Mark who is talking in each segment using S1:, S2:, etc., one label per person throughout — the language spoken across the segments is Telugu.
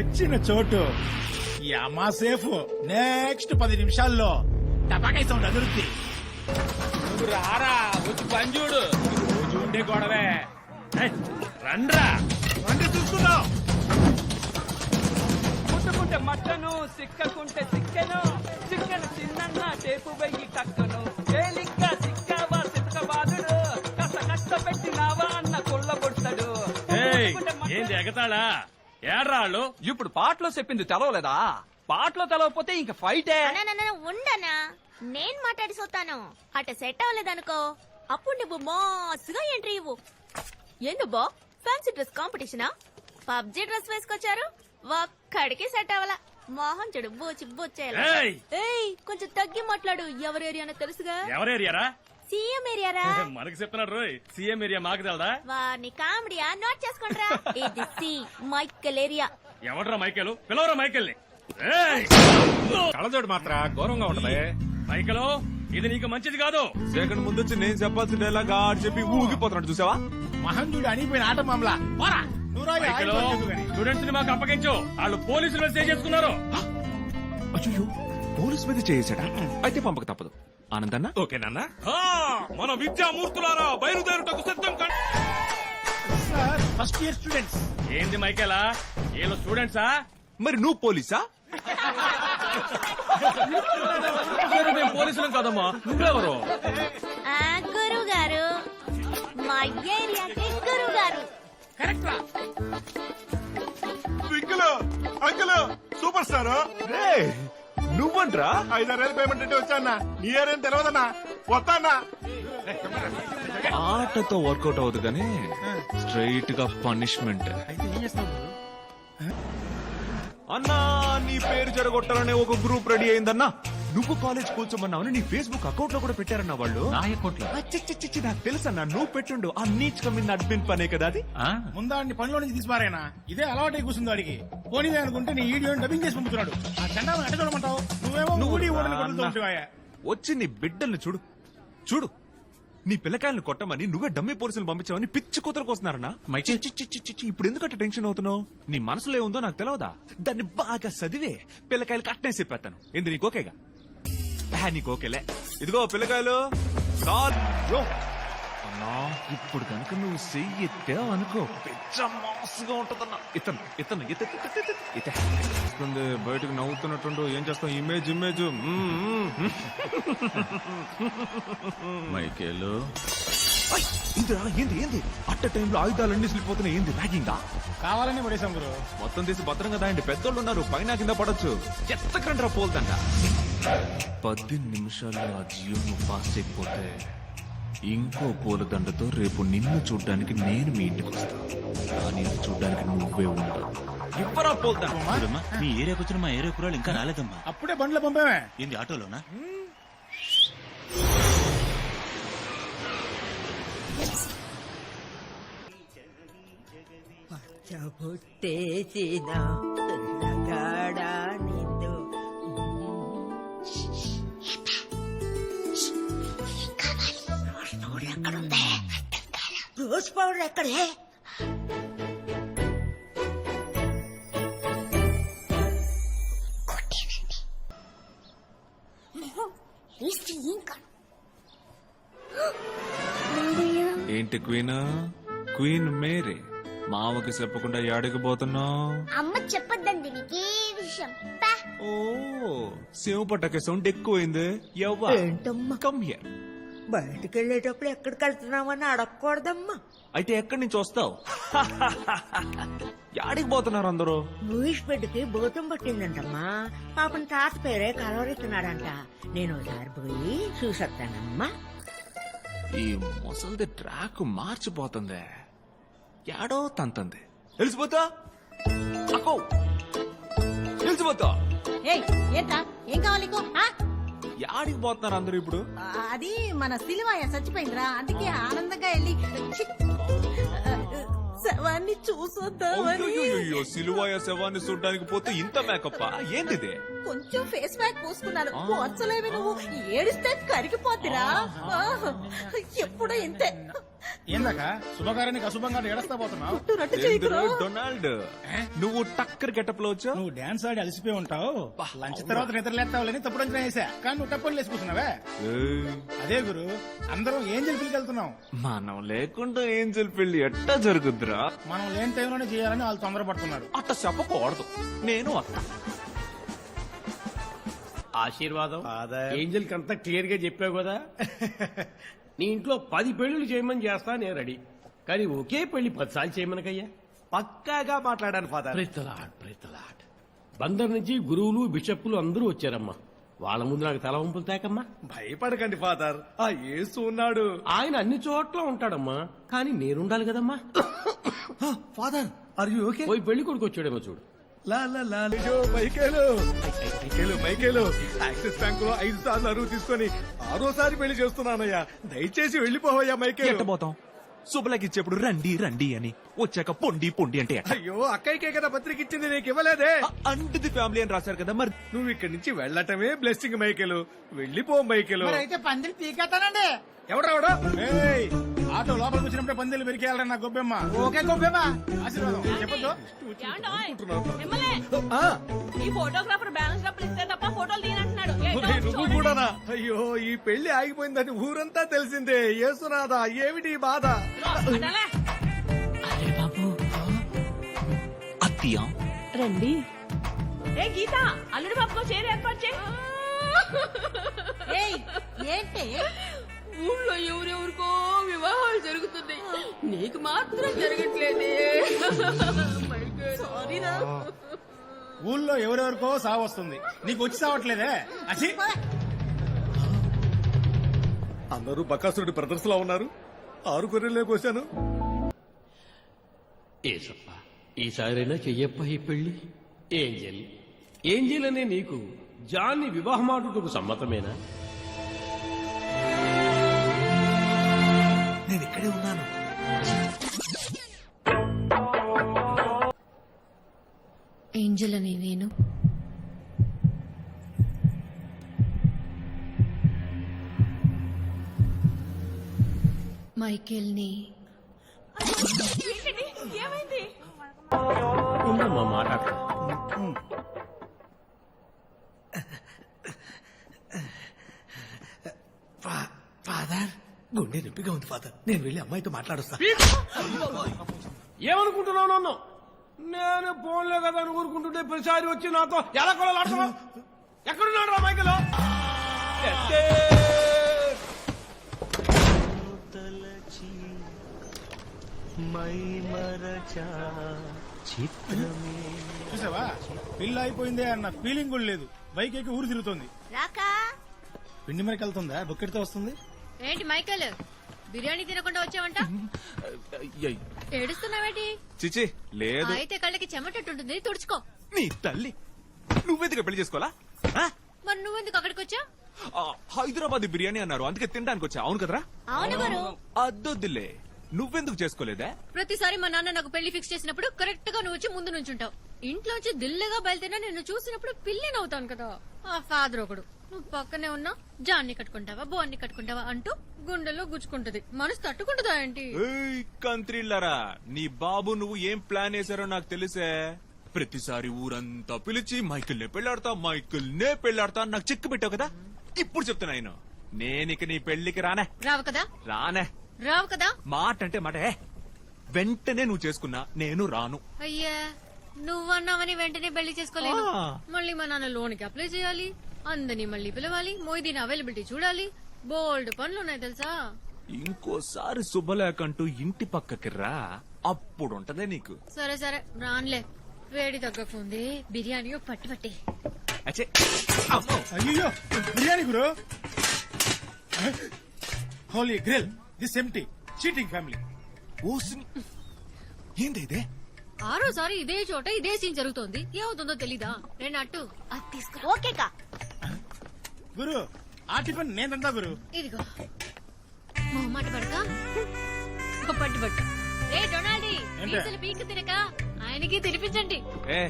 S1: ఇచ్చిన చోటు. ఈ అమ్మా సేఫ్. నెక్స్ట్ పది నిమిషాల్లో టపాకాయ సౌండ్ అదురుద్ది.
S2: నువ్వు రారా వచ్చి పని చూడు. రోజు ఉండే గొడవే. రండ్రా.
S1: అంటే చూసుకుందాం
S3: ముట్టుకుంటే మట్టను సిక్కకుంటే సిక్కెను సిక్కెను చిన్న టేపు వెయ్యి కక్కను తేలిగ్గా సిక్కావా సితక బాధుడు కష్ట కష్టపెట్టినావా అన్న కొట్టడు
S2: ఏయ్, ఏంది ఎగతాళా? ఏడ్రాళ్ళు
S3: ఇప్పుడు పాటలో చెప్పింది తెలవలేదా? పాటలో తెలవకపోతే ఇంక ఫైటే
S4: అన్నా ఉండనా నేను మాట్లాడి సోతాను అట సెట్ అవ్వలేదనుకో. అప్పుడు నువ్వు మాసుగా ఎంట్రీ ఇవ్వు. ఎందు బా? ఫ్యాన్సీ డ్రెస్ కాంపిటీషనా పబ్జి డ్రెస్ వేసుకొచ్చారు. ఒక్కడికి సెట్ అవ్వాల. మోహన్ చెడు బూచి బూచేయాలి కొంచెం తగ్గి మాట్లాడు. ఎవరి ఏరియానో తెలుసుగా?
S2: ఎవరేరియారా
S4: సీఎం ఏరియారా
S2: మనకి చెప్తున్నాడు రోయ్. సీఎం ఏరియా మాకు తెలదా?
S4: వారిని కామెడీయా నోట్ చేసుకుంటారా ఇది సి మైకల్ ఏరియా.
S2: ఎవడ్రా మైకేలు? పిలవరా మైకేల్ని. ఏయ్!
S5: కళ్ళజోడు మాత్ర ఘోరంగా ఉంటది.
S2: మైకేలు ఇది నీకు మంచిది కాదు.
S5: సెకండ్ ముందు వచ్చి నేను చెప్పాల్సిన డైలాగ్ ఆడు చెప్పి ఊగిపోతున్నాడు చూసావా?
S1: మహంజుడు అనిపోయిన ఆట మామలా. పోరా.
S2: మైకేలు. స్టూడెంట్స్ని మాకు అప్పగించు. వాళ్ళు పోలీసులు స్టే చేసుకున్నారు.
S5: అయ్యో పోలీస్ మీద చేసాడా అయితే పంపక తప్పదు. ఆనందన్న
S6: ఓకేనా మన విద్యామూర్తులారా బయలుదేరుటకు సిద్ధం కండి
S1: సార్ ఫస్ట్ ఇయర్ స్టూడెంట్స్.
S2: ఏంది మైకేలా? వీళ్ళు స్టూడెంట్సా?
S5: మరి నువ్వు పోలీసా?
S2: మేము పోలీసులం కాదమ్మా. నువ్వెవరు?
S4: ఆ గురువు గారు మా ఏరియాకి గురువు గారు
S1: correct?
S6: Uncle uncle super star.
S5: రే నువ్వంట్రా?
S6: ఐదారేళ్ళు పేమెంట్ అంటే వచ్చానా నీ ఏరేం తెలియదన్నా వస్తానా
S5: ఆటతో వర్కౌట్ అవ్వదు కానీ స్ట్రైట్గా పనిష్మెంట్
S1: అయితే ఏం చేస్తావు గురు?
S5: అన్నా నీ పేరు జరగొట్టాలనే ఒక గ్రూప్ రెడీ అయిందన్నా. నువ్వు కాలేజ్ కూర్చోమన్నావని నీ ఫేస్బుక్ అకౌంట్లో కూడా పెట్టారన్నా వాళ్ళు?
S7: నా అకౌంట్లో?
S5: అచ్చిచ్చిచ్చి నాకు తెలుసన్నా నువ్వు పెట్టుండు. ఆ నీచ్ కమ్మిన అడ్మిన్ పనే కదా అది?
S1: ముందాడిని పనిలో నుంచి తీసిపారాయనా ఇదే అలవాటై కూర్చుంది వాడికి. పోనీ అనుకుంటే నీ వీడియో డబ్బింగ్ చేసి పంపుతున్నాడు. ఆ ఎట్ట చూడమంటావు? నువ్వేమో
S5: నువ్వు? వచ్చి నీ బిడ్డల్ని చూడు. చూడు. నీ పిల్లకాయలను కొట్టమని నువ్వే డమ్మి పోలీసులు పంపించావని పిచ్చి కూతురు చి, ఇప్పుడు ఎందుకంటే టెన్షన్ అవుతున్నావు? నీ మనసులో ఏముందో నాకు తెలియదా దాన్ని బాగా చదివే పిల్లకాయలు కట్నే చెప్పేస్తాను ఏంది నీకు ఓకేగా? నీకు ఓకేలే. ఇదిగో పిల్లకాయలు. అన్నా ఇప్పుడు కనుక నువ్వు చెయ్యి ఎత్తావు అనుకో పెద్ద మాసుగా ఉంటదన్నా. ఇతను బయటకు నవ్వుతున్నట్టుండు ఏం చేస్తాం ఇమేజ్ ఇమేజ్
S7: మైకేలు.
S5: ఇందిరా ఏంది ఏంది? అట్ట టైంలో ఆయుధాలన్నీ సిలిపోతున్నాయి. ఏంది ర్యాగింగా
S1: కావాలని పడేసాం గురు
S5: మొత్తం తీసి భద్రంగా దాయండి. పెద్దోళ్ళు ఉన్నారు పైన కింద పడొచ్చు. ఎత్తకండ్రా పోల్దంట. పది నిమిషాల్లో ఆ జియో నువ్వు పాస్ చేయకపోతే ఇంకో పూలదండతో రేపు నిన్ను చూడ్డానికి నేను మీ ఇంటికి వస్తా. ఆ నిన్ను చూడ్డానికి నువ్వే ఉంటావు ఇవ్వరా పోల్దండ?
S7: చూడమ్మా మీ ఏరియాకి వచ్చిన మా ఏరియా కురాలు ఇంకా రాలేదమ్మా.
S1: అప్పుడే బండ్లో పంపామే
S7: ఏంది ఆటోలోనా?
S8: పుట్టేసిన పౌడర్ ఎక్కడే
S5: ఏంటి క్వీన్? Queen Mary. మామకి చెప్పకుండా యాడికి పోతున్నావు
S4: అమ్మ చెప్పొద్దండి నీకే విషయం. పా.
S5: ఓ సేవ పట్టక సౌండ్ ఎక్కువైంది ఎవ్వ
S8: ఏంటమ్మా?
S5: కమ్ హియర్
S8: బయటికి వెళ్ళేటప్పుడు ఎక్కడికి వెళ్తున్నామని అడగకూడదమ్మా.
S5: అయితే ఎక్కడి నుంచి వస్తావు? యాడికి పోతున్నారు అందరూ?
S8: మూవీస్ బిడ్డకి భూతం పట్టిందంటమ్మా. పాపం తాత పేరే కలవరిస్తున్నాడంట. నేను ఒకసారి పోయి చూసొస్తానమ్మా
S5: ఈ ముసలిది ట్రాక్ మార్చిపోతుంది. యాడో తంతంది. తెలిసిపోతా అక్కో తెలిసిపోతా
S9: ఏయ్ ఏంటా ఏం కావాలి?
S5: యాడికి పోతున్నారు అందరూ ఇప్పుడు?
S9: అది మన సిలివాయ చచ్చిపోయిందిరా. అందుకే ఆనందంగా వెళ్ళి ఛీ! శవాన్ని చూసొద్దామని.
S5: అయ్యో సిలువాయ శవాన్ని చూడడానికి పోతే ఇంత మేకప్ ఏంటిది?
S9: కొంచెం ఫేస్ ప్యాక్ పూసుకున్నాను పోర్చలేవి నువ్వు. ఏడిస్తే కరిగిపోద్దిరా. ఆ, ఎప్పుడూ ఇంతే.
S1: ఏందాక? శుభకార్యానికి అశుభంగా ఏడస్తా పోతున్నావు?
S5: డొనాల్డ్? నువ్వు టక్కర్ గెటప్లో వచ్చావు?
S1: నువ్వు డాన్స్ ఆడి అలసిపోయి ఉంటావు. లంచ్ తర్వాత నిద్ర లేస్తావులని తప్పుడు అంచనా వేసా. కానీ నువ్వు టప్పులు లేచిపోతున్నావే. అదే గురు అందరం ఏం చెప్పికి వెళ్తున్నాం.
S5: మనం లేకుండా ఏం పెళ్ళి ఎట్టా జరుగుద్దిరా?
S1: మనం లేని టైంలోనే చేయాలని వాళ్ళు తొందరపడుతున్నారు.
S5: అట్ట చెప్పకూడదు. నేను అత్త
S10: ఆశీర్వాదం? ఏంజల్ అంతా క్లియర్గా చెప్పావు కదా? నీ ఇంట్లో పది పెళ్ళిళ్ళు చేయమని చేస్తా నేను రెడీ. కానీ ఒకే పెళ్ళి పదిసార్లు చేయమనకయ్యా.
S11: పక్కాగా మాట్లాడాను ఫాదర్.
S10: ప్రైతలాడ్ ప్రైతలాడ్. బందర్ నుంచి గురువులు బిషప్పులు అందరూ వచ్చారమ్మా. వాళ్ళ ముందు నాకు తల వంపులు తేకమ్మా.
S11: భయపడకండి ఫాదర్. ఆ యేసు ఉన్నాడు.
S10: ఆయన అన్ని చోట్ల ఉంటాడమ్మా. కానీ నేనుండాలి కదమ్మా.
S11: ఫాదర్ ఆర్ యు ఓకే
S10: పోయి పెళ్ళి కొడుకు వచ్చాడేమో చూడు.
S11: లా లా లా. మైకేలు. Michael Michael. యాక్సిస్ బ్యాంక్లో ఐదు సార్లు అరువు తీసుకొని ఆరోసారి పెళ్ళి చేస్తున్నానయ్యా. దయచేసి వెళ్ళిపోవయ్యా మైకేలు.
S5: ఎట్టబోతాం? శుభలకి ఇచ్చేప్పుడు రండి రండి అని. వచ్చాక పొండి పొండి అంటే ఎట్ట?
S11: అయ్యో అక్కయ్యకే కదా పత్రిక ఇచ్చింది నీకు ఇవ్వలేదే?
S5: అ- అంటుది ఫ్యామిలీ అని రాశారు కదా మరి.
S11: నువ్వు ఇక్కడి నుంచి వెళ్ళటమే బ్లెస్సింగ్ మైకేలు. వెళ్ళిపో మైకేలు.
S9: అయితే పందిరి పీకేస్తానండి.
S11: ఎవడెవడో
S1: ఏయ్, ఆటో లోపలికి వచ్చినప్పుడే పందిలు పెరికేయాలన్న గొబ్బెమ్మ?
S9: ఓకే గొప్పేమా
S1: ఆశీర్వాదం. చెప్పొద్దు.
S12: ఈ ఫోటోగ్రాఫర్ బ్యాలెన్స్ డబ్బులు ఇస్తే తప్ప ఫోటోలు తీయనంటున్నాడు.
S11: నువ్వు కూడానా? అయ్యో ఈ పెళ్ళి ఆగిపోయిందని ఊరంతా తెలిసిందే. యేసునాథా ఏమిటి ఈ బాధ?
S5: అత్తియా
S12: రండి. ఏ గీత అల్లుడి బాబుకో చీర ఏర్పాటు చేయి.
S9: ఏయ్ ఏంటి?
S12: ఊళ్ళో ఎవరెవరికో వివాహాలు జరుగుతున్నాయి. నీకు మాత్రం జరగట్లేదే.
S1: ఊళ్ళో ఎవరెవరికో సావు వస్తుంది. నీకు వచ్చి సావట్లేదే? అసి
S11: అందరూ బకాసురుడి బ్రదర్స్లో ఉన్నారు. ఆరు గొర్రెల్లోకి వచ్చాను.
S10: ఏసప్ప. ఈసారైనా చెయ్యప్ప ఈ పెళ్ళి ఏంజల్. ఏంజల్ అనే నీకు జాన్ని వివాహమాడుటకు సమ్మతమేనా?
S11: నేను ఇక్కడే ఉన్నాను.
S12: ఏంజల్ అని నేను? మైకేల్ని ఏమైంది?
S10: ఉందమ్మా మాట్లాడతా
S11: ఫాదర్? గుండె నొప్పిగా ఉంది ఫాదర్. నేను వెళ్ళి అమ్మాయితో మాట్లాడొస్తా.
S10: ఏమనుకుంటున్నావు నన్ను? నేను ఫోన్లే కదా అని ఊరుకుంటుంటే ప్రతిసారి వచ్చి నాతో ఎలా కొలాడుతున్నావు ఎక్కడున్నాడు రా మైకలో?
S1: చూసావా? పిల్ల అయిపోయిందే అన్న ఫీలింగ్ కూడా లేదు. బైక్ ఎక్కి ఊరు తిరుగుతోంది.
S12: రాకా?
S1: పిండి మరికి వెళ్తుందా? బొక్కెట్తో వస్తుంది.
S12: ఏంటి మైకేల్? బిర్యానీ తినకుండా వచ్చావంట? ఏడుస్తున్నావేంటి?
S5: చిచి లేదు.
S12: అయితే కళ్ళకి చెమటట్టుంటుంది. తుడుచుకో.
S5: నీ తల్లి. నువ్వెందుకు పెళ్ళి చేసుకోవాలా?
S12: మరి నువ్వెందుకు అక్కడికి వచ్చా
S5: ఆ, హైదరాబాద్ బిర్యానీ అన్నారు. అందుకే తినడానికి వచ్చా అవును కదరా?
S12: అవును
S5: అద్దొద్దులే నువ్వెందుకు చేసుకోలేదా?
S12: ప్రతిసారి మా నాన్న నాకు పెళ్ళి ఫిక్స్ చేసినప్పుడు కరెక్ట్గా నువ్వు వచ్చి ముందు నుంచుంటావు. ఇంట్లోంచి దిల్లగా బయలుదేరినా నిన్ను చూసినప్పుడు పిల్లి నవ్వుతాను కదా. ఆ ఫాదర్ ఒకడు నువ్వు పక్కనే ఉన్నా జాన్ని కట్టుకుంటావా బోన్ని కట్టుకుంటావా అంటూ గుండెల్లో గుచ్చుకుంటది. మనసు తట్టుకుంటుందా ఏంటి?
S5: కంత్రిల్లరా నీ బాబు నువ్వు ఏం ప్లాన్ వేశారో నాకు తెలిసే. ప్రతిసారి ఊరంతా పిలిచి మైకిల్ నే పెళ్ళాడతా మైకిల్ నే పెళ్ళాడతా నాకు చెక్ పెట్టావు కదా. ఇప్పుడు చెప్తున్నా నేను. నేనిక నీ పెళ్ళికి రానే.
S12: రావు కదా?
S5: రానే.
S12: రావు కదా?
S5: మాట. అంటే మాట. వెంటనే నువ్వు చేసుకున్నా నేను రాను.
S12: అయ్యా నువ్వన్నావని వెంటనే పెళ్ళి చేసుకోలేదు
S5: ఆ.
S12: మళ్ళీ మా నాన్న లోన్కి అప్లై చేయాలి అందని మళ్ళీ పిలవాలి మొయ్దీన్ అవైలబిలిటీ చూడాలి. బోల్డ్ పనులు ఉన్నాయి తెలుసా?
S5: ఇంకోసారి శుభలేకంటూ ఇంటి పక్కకి రా అప్పుడు ఉంటదే నీకు.
S12: సరే సరే రాన్లే. వేడి తగ్గకుంది బిర్యానీ పట్టు పట్టి.
S5: అచ్చే.
S1: అయ్యో బిర్యానీ గురు. Holy grill. దిస్ ఎంటీ చీటింగ్ ఫ్యామిలీ.
S5: ఓసిని ఏంది ఇదే?
S12: ఆరోసారి ఇదే చోట ఇదే సీన్ జరుగుతోంది. ఏమవుతుందో తెలీదా? నేను అట్టు. అది తీసుకురా. ఓకేకా
S1: గురు ఆ టిఫిన్ నేనంతా గురు?
S12: ఇదిగో. మొహమాట పడక. పట్టు పట్టు. ఏ డొనాల్డీ
S1: ఏంటే?
S12: పీసులు పీక్ తినక ఆయనకి తినిపించండి.
S5: ఏ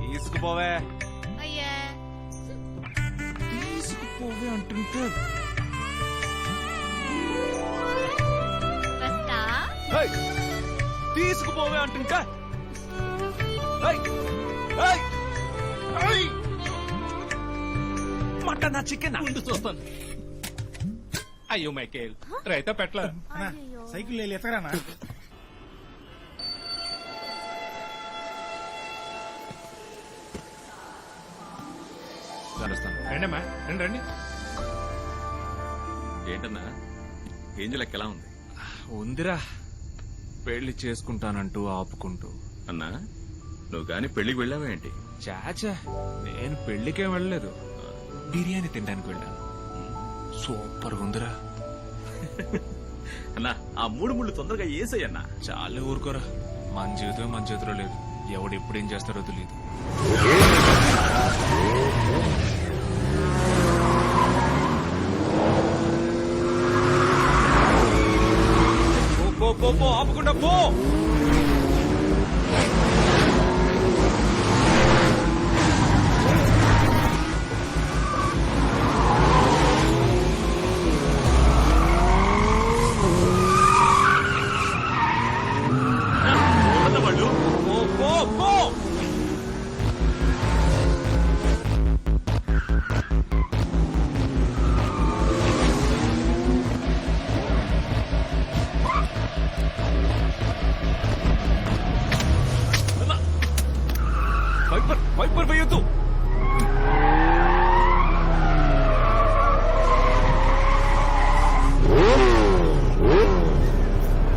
S5: తీసుకుపోవే.
S12: అయ్యా.
S5: తీసుకుపోవే అంటుంటే తీసుకుపోవే అంటుంటా. మటనా చికెన్?
S11: ముందు చూస్తాను. అయ్యో మైకేల్. రైతా పెట్ల
S1: అన్నా, సైకిల్ వెళ్ళి ఎత్తరానా?
S11: రండమ్మా రండి రండి.
S13: ఏంటన్నా? ఏంజల్ ఎలా ఉంది?
S5: ఉందిరా. పెళ్ళి చేసుకుంటానంటూ ఆపుకుంటూ.
S13: అన్నా నువ్వు గాని పెళ్ళికి వెళ్ళావా ఏంటి?
S5: చాచా నేను పెళ్ళికేం వెళ్ళలేదు. బిర్యానీ తినడానికి వెళ్ళాను. సూపర్ ఉందిరా.
S13: అన్నా ఆ మూడు ముళ్ళు తొందరగా ఏసయ్యన్నా
S5: చాలే ఊరుకోరా. మన జీవితం మన చేతిలో లేదు. ఎవడు ఎప్పుడేం చేస్తారో తెలియదు. పో ఆపకుండా పో.